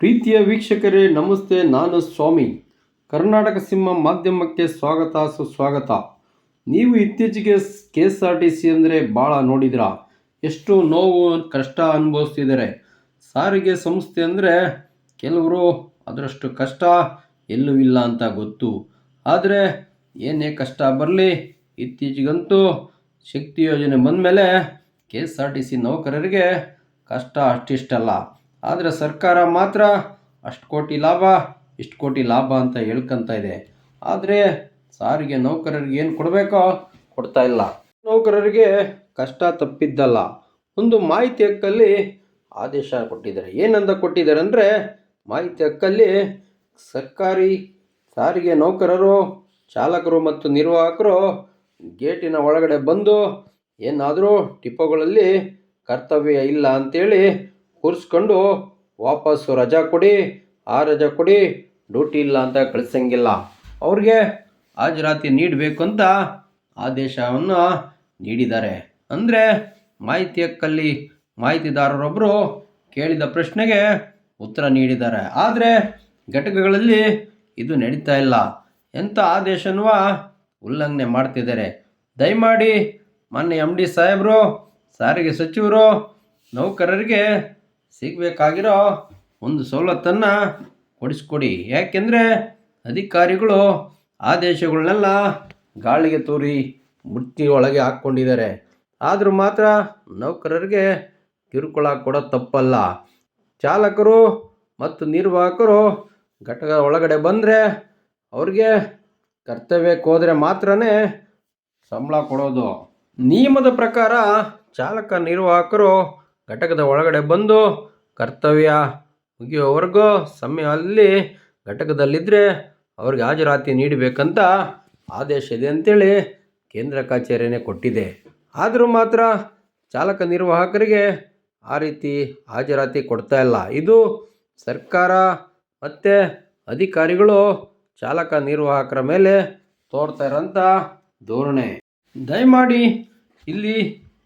ಪ್ರೀತಿಯ ವೀಕ್ಷಕರೇ, ನಮಸ್ತೆ, ನಾನು ಸ್ವಾಮಿ. ಕರ್ನಾಟಕ ಸಿಂಹ ಮಾಧ್ಯಮಕ್ಕೆ ಸ್ವಾಗತ, ಸುಸ್ವಾಗತ. ನೀವು ಇತ್ತೀಚೆಗೆ K S R T C ಅಂದರೆ ಭಾಳ ನೋಡಿದಿರ? ಎಷ್ಟು ನೋವು, ಕಷ್ಟ ಅನುಭವಿಸ್ತಿದ್ದಾರೆ ಸಾರಿಗೆ ಸಂಸ್ಥೆ ಅಂದರೆ ಕೆಲವರು ಅದರಷ್ಟು ಕಷ್ಟ ಎಲ್ಲೂ ಇಲ್ಲ ಅಂತ ಗೊತ್ತು. ಆದರೆ ಏನೇ ಕಷ್ಟ ಬರಲಿ, ಇತ್ತೀಚೆಗಂತೂ ಶಕ್ತಿ ಯೋಜನೆ ಬಂದಮೇಲೆ K S R T C ನೌಕರರಿಗೆ ಕಷ್ಟ ಅಷ್ಟಿಷ್ಟಲ್ಲ. ಆದರೆ ಸರ್ಕಾರ ಮಾತ್ರ ಅಷ್ಟು ಕೋಟಿ ಲಾಭ, ಇಷ್ಟು ಕೋಟಿ ಲಾಭ ಅಂತ ಹೇಳ್ಕೊಂತ ಇದೆ. ಆದರೆ ಸಾರಿಗೆ ನೌಕರರಿಗೆ ಏನು ಕೊಡಬೇಕೋ ಕೊಡ್ತಾ ಇಲ್ಲ. ನೌಕರರಿಗೆ ಕಷ್ಟ ತಪ್ಪಿದ್ದಲ್ಲ. ಒಂದು ಮಾಹಿತಿ ಹಕ್ಕಲ್ಲಿ ಆದೇಶ ಕೊಟ್ಟಿದ್ದಾರೆ. ಏನಂತ ಕೊಟ್ಟಿದ್ದಾರೆ ಅಂದರೆ ಮಾಹಿತಿ ಹಕ್ಕಲ್ಲಿ ಸರ್ಕಾರಿ ಸಾರಿಗೆ ನೌಕರರು, ಚಾಲಕರು ಮತ್ತು ನಿರ್ವಾಹಕರು ಗೇಟಿನ ಒಳಗಡೆ ಬಂದು ಏನಾದರೂ ಟಿಪ್ಪೋಗಳಲ್ಲಿ ಕರ್ತವ್ಯ ಇಲ್ಲ ಅಂತೇಳಿ ಕೂರಿಸ್ಕೊಂಡು ವಾಪಸ್ಸು ರಜಾ ಕೊಡಿ, ಆ ರಜಾ ಕೊಡಿ, ಡ್ಯೂಟಿ ಇಲ್ಲ ಅಂತ ಕಳಿಸಂಗಿಲ್ಲ. ಅವ್ರಿಗೆ ಹಾಜರಾತಿ ನೀಡಬೇಕು ಅಂತ ಆದೇಶವನ್ನು ನೀಡಿದ್ದಾರೆ. ಅಂದರೆ ಮಾಹಿತಿ ಹಕ್ಕಲ್ಲಿ ಮಾಹಿತಿದಾರರೊಬ್ಬರು ಕೇಳಿದ ಪ್ರಶ್ನೆಗೆ ಉತ್ತರ ನೀಡಿದ್ದಾರೆ. ಆದರೆ ಘಟಕಗಳಲ್ಲಿ ಇದು ನಡೀತಾ ಇಲ್ಲ ಎಂಥ ಆದೇಶನೂ ಉಲ್ಲಂಘನೆ ಮಾಡ್ತಿದ್ದಾರೆ. ದಯಮಾಡಿ ಮೊನ್ನೆ ಎಂ ಡಿ ಸಾಹೇಬರು, ಸಾರಿಗೆ ಸಚಿವರು, ನೌಕರರಿಗೆ ಸಿಗಬೇಕಾಗಿರೋ ಒಂದು ಸವಲತ್ತನ್ನು ಕೊಡಿಸ್ಕೊಡಿ. ಯಾಕೆಂದರೆ ಅಧಿಕಾರಿಗಳು ಆದೇಶಗಳನ್ನೆಲ್ಲ ಗಾಳಿಗೆ ತೂರಿ ಮುಟ್ಟಿ ಒಳಗೆ ಹಾಕ್ಕೊಂಡಿದ್ದಾರೆ. ಆದರೂ ಮಾತ್ರ ನೌಕರರಿಗೆ ಕಿರುಕುಳ ಕೊಡೋದು ತಪ್ಪಲ್ಲ. ಚಾಲಕರು ಮತ್ತು ನಿರ್ವಾಹಕರು ಘಟಕ ಒಳಗಡೆ ಬಂದರೆ ಅವ್ರಿಗೆ ಕರ್ತವ್ಯಕ್ಕೆ ಹೋದರೆ ಮಾತ್ರನೇ ಸಂಬಳ ಕೊಡೋದು. ನಿಯಮದ ಪ್ರಕಾರ ಚಾಲಕ ನಿರ್ವಾಹಕರು ಘಟಕದ ಒಳಗಡೆ ಬಂದು ಕರ್ತವ್ಯ ಮುಗಿಯೋವರೆಗೂ ಸಮಯದಲ್ಲಿ ಘಟಕದಲ್ಲಿದ್ದರೆ ಅವ್ರಿಗೆ ಹಾಜರಾತಿ ನೀಡಬೇಕಂತ ಆದೇಶ ಇದೆ ಅಂತೇಳಿ ಕೇಂದ್ರ ಕಚೇರಿನೇ ಕೊಟ್ಟಿದೆ. ಆದರೂ ಮಾತ್ರ ಚಾಲಕ ನಿರ್ವಾಹಕರಿಗೆ ಆ ರೀತಿ ಹಾಜರಾತಿ ಕೊಡ್ತಾ ಇಲ್ಲ. ಇದು ಸರ್ಕಾರ ಮತ್ತು ಅಧಿಕಾರಿಗಳು ಚಾಲಕ ನಿರ್ವಾಹಕರ ಮೇಲೆ ತೋರ್ತಾ ಇರೋಂಥ ಧೋರಣೆ. ದಯಮಾಡಿ ಇಲ್ಲಿ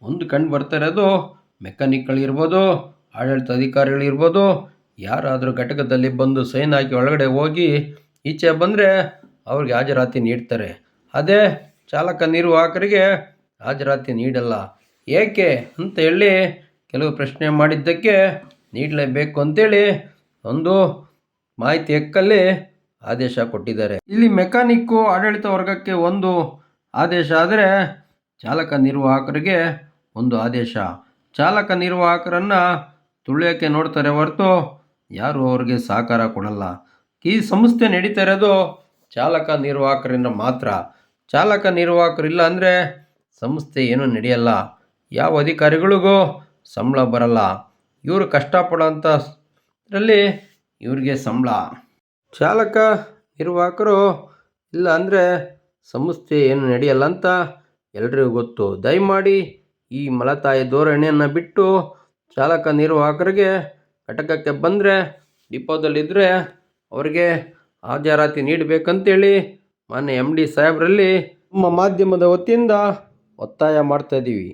ಒಂದು ಕಂಡು ಬರ್ತಾ ಇರೋದು ಮೆಕ್ಯಾನಿಕ್ಗಳಿರ್ಬೋದು ಆಡಳಿತ ಅಧಿಕಾರಿಗಳಿರ್ಬೋದು ಯಾರಾದರೂ ಘಟಕದಲ್ಲಿ ಬಂದು ಸೈನ್ ಹಾಕಿ ಒಳಗಡೆ ಹೋಗಿ ಈಚೆ ಬಂದರೆ ಅವ್ರಿಗೆ ಹಾಜರಾತಿ ನೀಡ್ತಾರೆ. ಅದೇ ಚಾಲಕ ನಿರ್ವಾಹಕರಿಗೆ ಹಾಜರಾತಿ ನೀಡಲ್ಲ. ಏಕೆ ಅಂತ ಹೇಳಿ ಕೆಲವು ಪ್ರಶ್ನೆ ಮಾಡಿದ್ದಕ್ಕೆ ನೀಡಲೇಬೇಕು ಅಂತೇಳಿ ಒಂದು ಮಾಹಿತಿ ಎಕ್ಕಲ್ಲಿ ಆದೇಶ ಕೊಟ್ಟಿದ್ದಾರೆ. ಇಲ್ಲಿ ಮೆಕ್ಯಾನಿಕ್ಕು ಆಡಳಿತ ವರ್ಗಕ್ಕೆ ಒಂದು ಆದೇಶ ಆದರೆ ಚಾಲಕ ನಿರ್ವಾಹಕರಿಗೆ ಒಂದು ಆದೇಶ. ಚಾಲಕ ನಿರ್ವಾಹಕರನ್ನು ತುಳಿಯೋಕ್ಕೆ ನೋಡ್ತಾರೆ ಹೊರತು ಯಾರು ಅವ್ರಿಗೆ ಸಹಕಾರ ಕೊಡಲ್ಲ. ಈ ಸಂಸ್ಥೆ ನಡೀತಾ ಇರೋದು ಚಾಲಕ ನಿರ್ವಾಹಕರಿಂದ ಮಾತ್ರ. ಚಾಲಕ ನಿರ್ವಾಹಕರಿಲ್ಲ ಅಂದರೆ ಸಂಸ್ಥೆ ಏನೂ ನಡೆಯಲ್ಲ. ಯಾವ ಅಧಿಕಾರಿಗಳಿಗೂ ಸಂಬಳ ಬರಲ್ಲ. ಇವರು ಕಷ್ಟಪಡೋಂಥ ಇವರಿಗೆ ಇವ್ರಿಗೆ ಸಂಬಳ. ಚಾಲಕ ನಿರ್ವಾಹಕರು ಇಲ್ಲ ಅಂದರೆ ಸಂಸ್ಥೆ ಏನು ನಡೆಯಲ್ಲ ಅಂತ ಎಲ್ರಿಗೂ ಗೊತ್ತು. ದಯಮಾಡಿ ಈ ಮಲತಾಯಿ ಧೋರಣೆಯನ್ನು ಬಿಟ್ಟು ಚಾಲಕ ನಿರ್ವಾಹಕರಿಗೆ ಘಟಕಕ್ಕೆ ಬಂದರೆ ಡಿಪೋದಲ್ಲಿದ್ದರೆ ಅವರಿಗೆ ಹಾಜರಾತಿ ನೀಡಬೇಕಂತೇಳಿ ಮಾನ್ಯ ಎಂ ಡಿ ಸಾಹೇಬರಲ್ಲಿ ನಮ್ಮ ಮಾಧ್ಯಮದ ವತಿಯಿಂದ ಒತ್ತಾಯ ಮಾಡ್ತಾ ಇದ್ದೀವಿ.